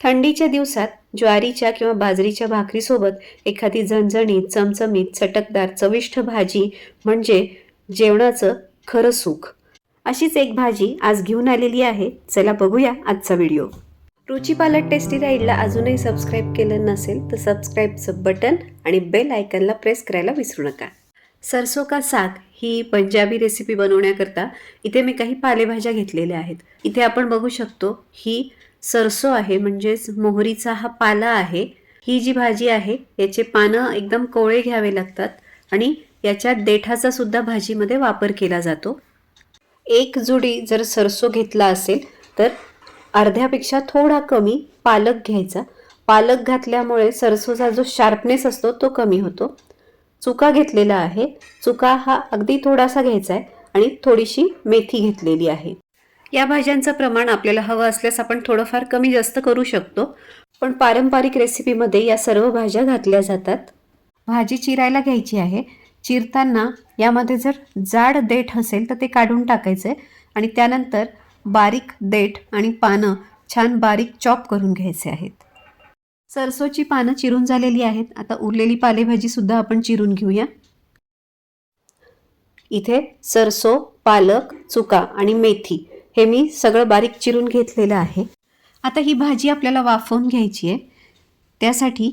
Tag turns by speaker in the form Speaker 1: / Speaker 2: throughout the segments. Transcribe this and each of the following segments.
Speaker 1: थंडीच्या दिवसात ज्वारीच्या किंवा बाजरीच्या भाकरीसोबत एखादी झणझणीत चमचमीत चटकदार चविष्ट भाजी म्हणजे जेवणाचं खरं सुख. अशीच एक भाजी आज घेऊन आलेली आहे. चला बघूया आजचा व्हिडिओ. रुची पालक टेस्टी राईडला अजूनही सबस्क्राईब केलं नसेल तर सबस्क्राईबचं बटन आणि बेल आयकनला प्रेस करायला विसरू नका. सरसो का साग ही पंजाबी रेसिपी बनवण्याकरता इथे मी काही पालेभाज्या घेतलेल्या आहेत. इथे आपण बघू शकतो ही सरसो आहे म्हणजेच मोहरीचा हा पाला आहे. ही जी भाजी आहे याचे पानं एकदम कोवळे घ्यावे लागतात आणि याच्यात देठाचा सुद्धा भाजीमध्ये वापर केला जातो. एक जुडी जर सरसो घेतला असेल तर अर्ध्यापेक्षा थोडा कमी पालक घ्यायचा. पालक घातल्यामुळे सरसोचा जो शार्पनेस असतो तो कमी होतो. चुका घेतलेला आहे. चुका हा अगदी थोडासा घ्यायचा आहे आणि थोडीशी मेथी घेतलेली आहे. या भाज्यांचं प्रमाण आपल्याला हवं असल्यास आपण थोडंफार कमी जास्त करू शकतो. पण पारंपरिक रेसिपीमध्ये या सर्व भाज्या घातल्या जातात. भाजी चिरायला घ्यायची आहे. चिरताना यामध्ये जर जाड देठ असेल तर ते काढून टाकायचं आहे आणि त्यानंतर बारीक देठ आणि पानं छान बारीक चॉप करून घ्यायचे आहेत. सरसोची पानं चिरून झालेली आहेत. आता उरलेली पालेभाजीसुद्धा आपण चिरून घेऊया. इथे सरसो पालक चुका आणि मेथी हे मी सगळं बारीक चिरून घेतलेलं आहे. आता ही भाजी आपल्याला वाफवून घ्यायची आहे त्यासाठी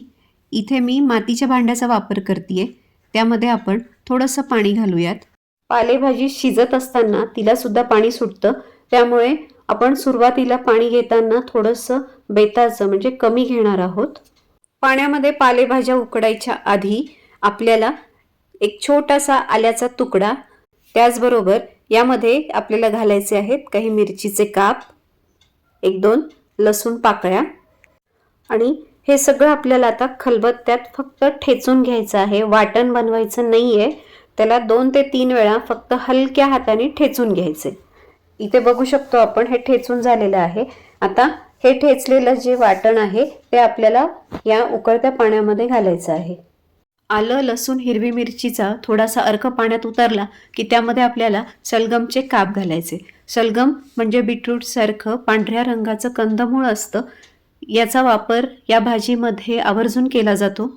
Speaker 1: इथे मी मातीच्या भांड्याचा वापर करते त्यामध्ये आपण थोडंसं पाणी घालूयात. पालेभाजी शिजत असताना तिलासुद्धा पाणी सुटतं. त्यामुळे आपण सुरुवातीला पाणी घेताना थोडंसं बेताचं म्हणजे कमी घेणार आहोत. पाण्यामध्ये पालेभाज्या उकडायच्या आधी आपल्याला एक छोटासा आल्याचा तुकडा त्याचबरोबर यामध्ये आपल्याला घालायचे आहेत काही मिरचीचे काप एक दोन लसूण पाकळ्या. आणि हे सगळं आपल्याला आता खलबत्त्यात फक्त ठेचून घ्यायचं आहे. वाटण बनवायचं नाही आहे त्याला दोन ते तीन वेळा फक्त हलक्या हाताने ठेचून घ्यायचे. इथे बघू शकतो आपण हे ठेचून झालेलं आहे. आता हे ठेचलेलं जे वाटण आहे ते आपल्याला या उकळत्या पाण्यामध्ये घालायचं आहे. आलं लसूण हिरवी मिरचीचा थोडासा अर्क पाण्यात उतरला की त्यामध्ये आपल्याला सलगमचे काप घालायचे. सलगम म्हणजे बीटरूटसारखं पांढऱ्या रंगाचं कंदमूळ असतं. याचा वापर या भाजीमध्ये आवर्जून केला जातो.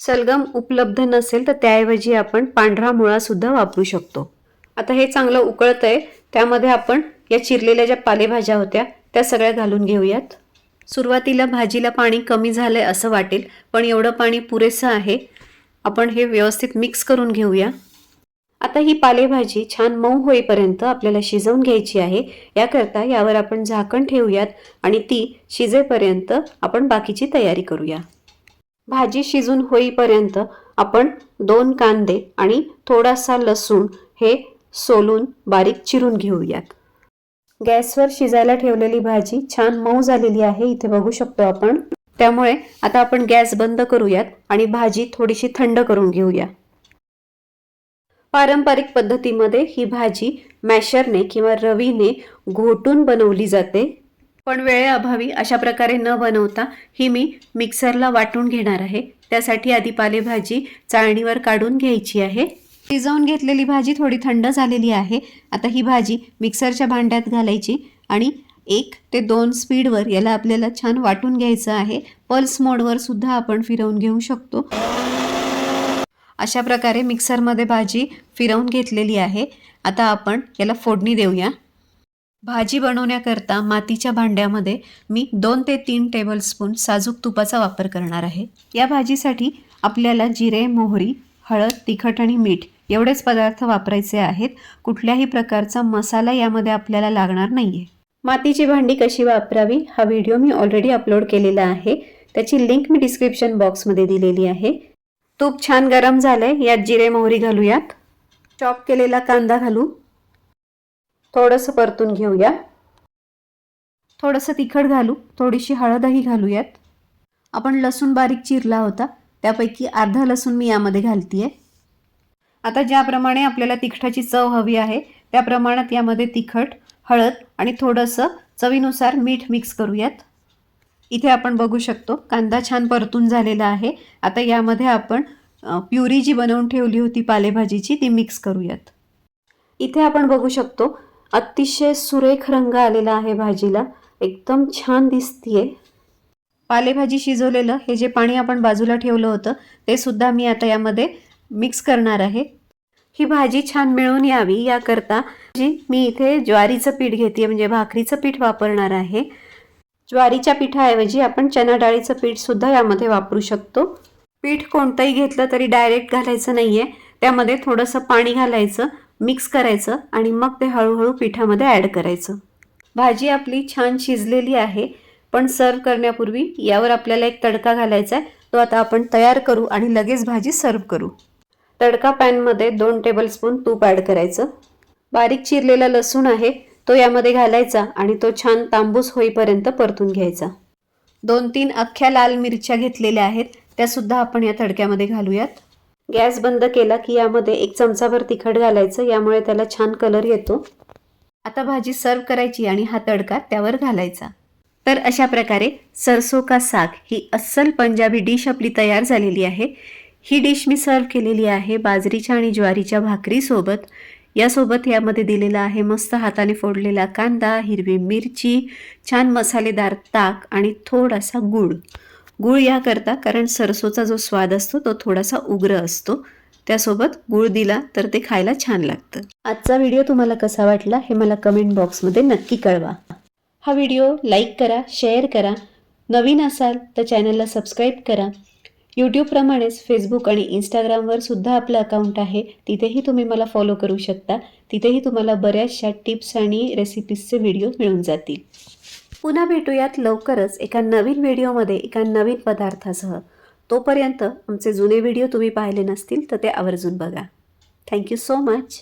Speaker 1: सलगम उपलब्ध नसेल तर त्याऐवजी आपण पांढरा मुळासुद्धा वापरू शकतो. आता हे चांगलं उकळतं आहे त्यामध्ये आपण या चिरलेल्या ज्या पालेभाज्या होत्या त्या सगळ्या घालून घेऊयात. सुरुवातीला भाजीला पाणी कमी झालं आहे असं वाटेल पण एवढं पाणी पुरेसं आहे. आपण हे व्यवस्थित मिक्स करून घेऊया. आता ही पालेभाजी छान मऊ होईपर्यंत आपल्याला शिजवून घ्यायची आहे. याकरता यावर आपण झाकण ठेवूयात आणि ती शिजेपर्यंत आपण बाकीची तयारी करूया. भाजी शिजून होईपर्यंत आपण दोन कांदे आणि थोडासा लसूण हे सोलून बारीक चिरून घेऊयात. गॅसवर शिजायला ठेवलेली भाजी छान मऊ झालेली आहे. इथे बघू शकतो आपण. त्यामुळे आता आपण गॅस बंद करूयात आणि भाजी थोडीशी थंड करून घेऊया. पारंपरिक पद्धतीमध्ये ही भाजी मॅशरने किंवा रवीने घोटून बनवली जाते. पण वेळेअभावी अशा प्रकारे न बनवता ही मी मिक्सरला वाटून घेणार आहे. त्यासाठी आधी पालेभाजी चाळणीवर काढून घ्यायची आहे. शिजवून घेतलेली भाजी थोडी थंड झालेली आहे. आता ही भाजी मिक्सरच्या भांड्यात घालायची आणि एक ते दोन स्पीडवर याला आपल्याला छान वाटून घ्यायचं आहे. पल्स मोडवर सुद्धा आपण फिरवून घेऊ शकतो. अशा प्रकारे मिक्सरमध्ये भाजी फिरवून घेतलेली आहे. आता आपण याला फोडणी देऊया. भाजी बनवण्याकरता मातीच्या भांड्यामध्ये मी दोन ते तीन टेबलस्पून साजूक तुपाचा वापर करणार आहे. या भाजीसाठी आपल्याला जिरे मोहरी हळद तिखट आणि मीठ एवढेच पदार्थ वापरायचे आहेत. कुठल्याही प्रकारचा मसाला यामध्ये आपल्याला लागणार नाही आहे मातीची भांडी कशी वापरावी हा व्हिडिओ मी ऑलरेडी अपलोड केलेला आहे. त्याची लिंक मी डिस्क्रिप्शन बॉक्समध्ये दिलेली आहे. तूप छान गरम झालंय यात जिरे मोहरी घालूयात. चॉप केलेला कांदा घालू. थोडंसं परतून घेऊया. थोडंसं तिखट घालू थोडीशी हळदही घालूयात. आपण लसूण बारीक चिरला होता त्यापैकी अर्धा लसूण मी यामध्ये घालतीये. आता ज्याप्रमाणे आपल्याला तिखटाची चव हवी आहे त्या प्रमाणात यामध्ये तिखट हळद आणि थोडंसं चवीनुसार मीठ मिक्स करूयात. इथे आपण बघू शकतो कांदा छान परतून झालेला आहे. आता यामध्ये आपण प्युरी जी बनवून ठेवली होती पालेभाजीची ती मिक्स करूयात. इथे आपण बघू शकतो अतिशय सुरेख रंग आलेला आहे भाजीला. एकदम छान दिसतीये. पालेभाजी शिजवलेलं हे जे पाणी आपण बाजूला ठेवलं होतं ते सुद्धा मी आता यामध्ये मिक्स करणार आहे. ही भाजी छान मिळून यावी. याकरता जी मी इथे ज्वारीचं पीठ घेते म्हणजे भाकरीचं पीठ वापरणार आहे. ज्वारीच्या पिठाऐवजी आपण चना डाळीचं पीठ सुद्धा यामध्ये वापरू शकतो. पीठ कोणतंही घेतलं तरी डायरेक्ट घालायचं नाही आहे त्यामध्ये थोडंसं पाणी घालायचं मिक्स करायचं आणि मग ते हळूहळू पिठामध्ये ॲड करायचं. भाजी आपली छान शिजलेली आहे पण सर्व करण्यापूर्वी यावर आपल्याला एक तडका घालायचा आहे. तो आता आपण तयार करू आणि लगेच भाजी सर्व करू. तडका पॅनमध्ये दोन टेबलस्पून तूप ॲड करायचं. बारीक चिरलेला लसूण आहे तो यामध्ये घालायचा आणि तो छान तांबूस होईपर्यंत परतून घ्यायचा. दोन तीन अख्ख्या लाल मिरच्या घेतलेल्या आहेत त्यासुद्धा आपण या तडक्यामध्ये घालूयात. गॅस बंद केला की यामध्ये एक चमचाभर तिखट घालायचं यामुळे त्याला छान कलर येतो. आता भाजी सर्व करायची आणि हा तडका त्यावर घालायचा. तर अशा प्रकारे सरसो का साग ही अस्सल पंजाबी डिश आपली तयार झालेली आहे. ही डिश मी सर्व केलेली आहे बाजरीच्या आणि ज्वारीच्या भाकरीसोबत. यासोबत यामध्ये दिलेला आहे मस्त हाताने फोडलेला कांदा हिरवी मिरची छान मसालेदार ताक आणि थोडासा गूळ. गूळ याकरता कारण सरसोचा जो स्वाद असतो तो थोडासा उग्र असतो. त्यासोबत गूळ दिला तर ते खायला छान लागतं. आजचा व्हिडिओ तुम्हाला कसा वाटला हे मला कमेंट बॉक्समध्ये नक्की कळवा. हा व्हिडिओ लाईक करा शेअर करा. नवीन असाल तर चॅनलला सबस्क्राईब करा. यूट्यूबप्रमाणेच फेसबुक आणि इंस्टाग्रामवर सुद्धा आपलं अकाउंट आहे. तिथेही तुम्ही मला फॉलो करू शकता. तिथेही तुम्हाला बऱ्याचशा टिप्स आणि रेसिपीजचे व्हिडिओ मिळून जातील. पुन्हा भेटूयात लवकरच एका नवीन व्हिडिओमध्ये एका नवीन पदार्थासह. तोपर्यंत आमचे जुने व्हिडिओ तुम्ही पाहिले नसतील तर ते आवर्जून बघा. Thank you so much